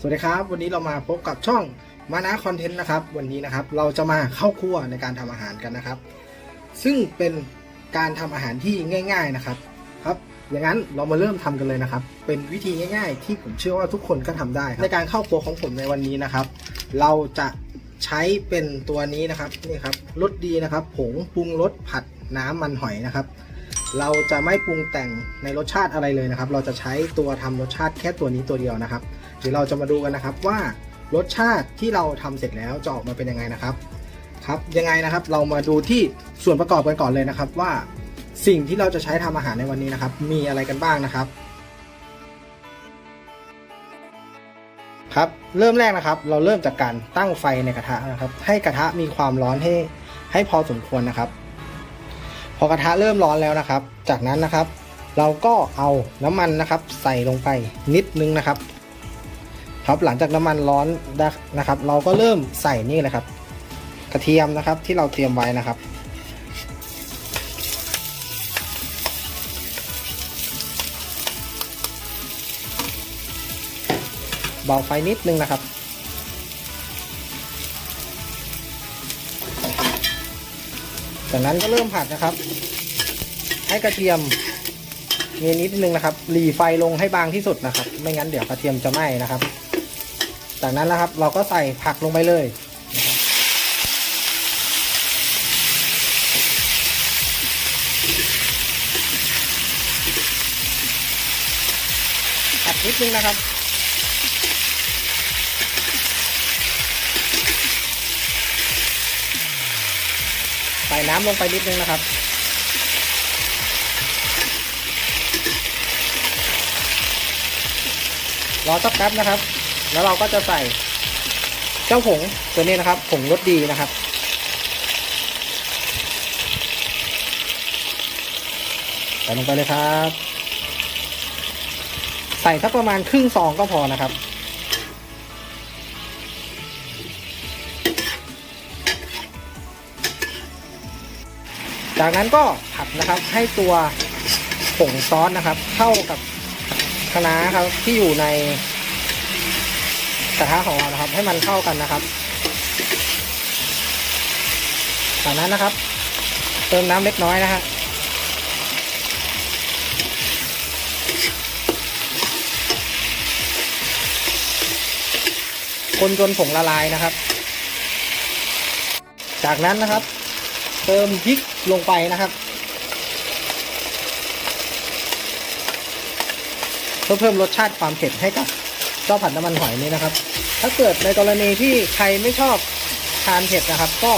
สวัสดีครับ วันนี้เรามาพบกับช่องมานะคอนเทนต์นะครับ วันนี้นะครับเราจะมาเข้าครัวในการทำอาหารกันนะครับ ซึ่งเป็นการทำอาหารที่ง่าย ๆนะครับ ครับ อย่างนั้นเรามาเริ่มทำกันเลยนะครับ เป็นวิธีง่าย ๆ ที่ผมเชื่อว่าทุกคนก็ทำได้ ในการเข้าครัวของผมในวันนี้นะครับ เราจะใช้เป็นตัวนี้นะครับนี่ครับรสดีนะครับ ผงปรุงรสผัดน้ำมันหอยนะครับ เราจะไม่ปรุงแต่งในรสชาติอะไรเลยนะครับ เราจะใช้ตัวทำรสชาติแค่ตัวนี้ตัวเดียวนะครับ เดี๋ยวเราจะมาดูกันนะครับว่ารสชาติที่เราทำเสร็จแล้วจะออกมาเป็นยังไงนะครับ ครับยังไงนะครับเรามาดูที่ส่วนประกอบกันก่อนเลยนะครับ ว่าสิ่งที่เราจะใช้ทำอาหารในวันนี้นะครับ มีอะไรกันบ้างนะครับ ครับเริ่มแรกนะครับ เราเริ่มจากการตั้งไฟในกระทะนะครับ ให้กระทะมีความร้อนให้ให้พอสมควรนะครับพอกระทะเริ่มร้อนแล้วนะครับ จากนั้นนะครับ เราก็เอาน้ำมันนะครับ ใส่ลงไปนิดนึงนะครับ ครับหลังจากน้ำมันร้อนนะครับ เราก็เริ่มใส่นี่เลยครับ กระเทียมนะครับที่เราเตรียมไว้นะครับ เบาไฟนิดนึงนะครับจากนั้นก็เริ่มผัดนะครับ ให้กระเทียมมีนิดนึงนะครับ หลีไฟลงให้บางที่สุดนะครับ ไม่งั้นเดี๋ยวกระเทียมจะไหม้นะครับ จากนั้นนะครับเราก็ใส่ผักลงไปเลยผัดนิดนึงนะครับ ใส่น้ำลงไปนิดนึงนะครับรอสักแป๊บนะครับ แล้วเราก็จะใส่เจ้าผงตัวนี้นะครับผงรสดีนะครับใส่ลงไปเลยครับ ใส่สักประมาณครึ่งซองก็พอนะครับจากนั้นก็ผัดนะครับให้ตัวผงซอสนะครับ เข้ากับคะน้าครับที่อยู่ใน กระทะของเรานะครับ ให้มันเข้ากันนะครับ จากนั้นนะครับ เติมน้ำเล็กน้อยนะฮะคนจนผงละลายนะครับ จากนั้นนะครับ เติมพริกลงไปนะครับ เพื่อเพิ่มรสชาติความเผ็ดให้กับ เจ้าผัดน้ำมันหอยนี้นะครับ ถ้าเกิดในกรณีที่ใครไม่ชอบทานเผ็ดนะครับ ก็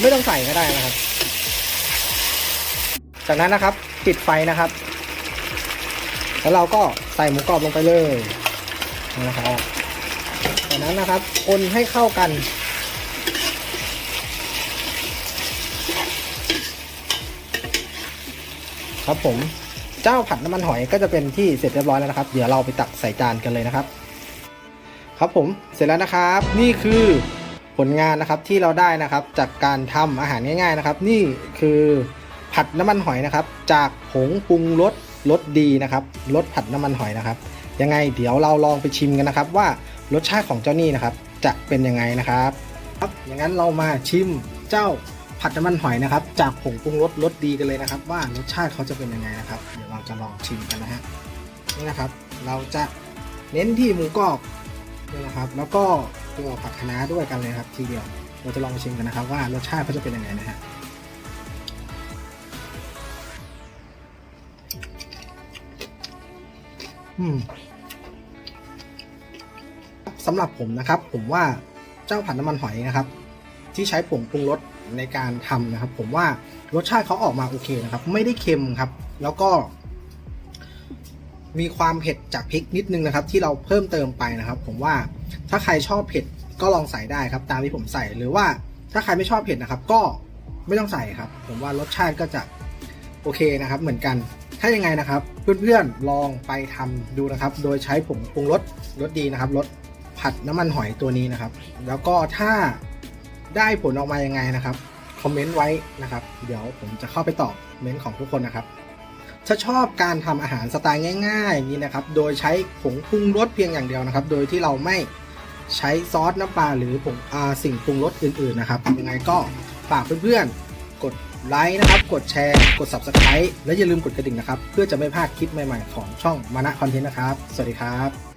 ไม่ต้องใส่ก็ได้นะครับ จากนั้นนะครับปิดไฟนะครับ แล้วเราก็ใส่หมูกรอบลงไปเลยนะครับจากนั้นนะครับคนให้เข้ากันครับผม เจ้าผัดน้ำมันหอยก็จะเป็นที่เสร็จเรียบร้อยแล้วนะครับ เดี๋ยวเราไปตักใส่จานกันเลยนะครับ ครับผมเสร็จแล้วนะครับ นี่คือผลงานนะครับที่เราได้นะครับจากการทำอาหารง่ายๆนะครับ นี่คือผัดน้ำมันหอยนะครับ จากผงปรุงรสรสดีนะครับรสผัดน้ำมันหอยนะครับ ยังไงเดี๋ยวเราลองไปชิมกันนะครับ ว่ารสชาติของเจ้านี่นะครับ จะเป็นยังไงนะครับ ครับอย่างนั้นเรามาชิมเจ้า ผัดน้ำมันหอยนะครับ จากผงปรุงรสรสดีกันเลยนะครับ ว่ารสชาติเขาจะเป็นยังไงนะครับ เดี๋ยวเราจะลองชิมกันนะฮะนี่นะครับ เราจะเน้นที่หมูกรอบนี่นะครับ แล้วก็ตัวผัดคะน้าด้วยกันเลยครับ ทีเดียวเราจะลองชิมกันนะครับ ว่ารสชาติเขาจะเป็นยังไงนะฮะอืมสำหรับผมนะครับ ผมว่าเจ้าผัดน้ำมันหอยนะครับ ที่ใช้ผงปรุงรส ในการทำนะครับ ผมว่ารสชาติเขาออกมาโอเคนะครับ ไม่ได้เค็มครับ แล้วก็ มีความเผ็ดจากพริกนิดนึงนะครับ ที่เราเพิ่มเติมไปนะครับ ผมว่าถ้าใครชอบเผ็ดก็ลองใส่ได้ครับ ตามที่ผมใส่หรือว่าถ้าใครไม่ชอบเผ็ดนะครับ ก็ไม่ต้องใส่ครับ ผมว่ารสชาติก็จะโอเคนะครับ เหมือนกันถ้ายังไงนะครับ เพื่อนๆลองไปทำดูนะครับ โดยใช้ผงปรุงรสรสดีนะครับรสผัดน้ำมันหอยตัวนี้นะครับ แล้วก็ถ้า ได้ผลออกมายังไงนะครับคอมเมนต์ไว้นะครับ เดี๋ยวผมจะเข้าไปตอบเมนต์ของทุกคนนะครับ ถ้าชอบการทำอาหารสไตล์ง่ายๆอย่างนี้นะครับ โดยใช้ผงปรุงรสเพียงอย่างเดียวนะครับ โดยที่เราไม่ใช้ซอสน้ำปลาหรือผงอาสิ่งปรุงรสอื่นๆนะครับยังไงก็ฝากเพื่อนๆ กดไลค์นะครับ กดแชร์ กด Subscribe และอย่าลืมกดกระดิ่งนะครับ เพื่อจะไม่พลาดคลิปใหม่ๆ ของช่องมานะคอนเทนต์นะครับ สวัสดีครับ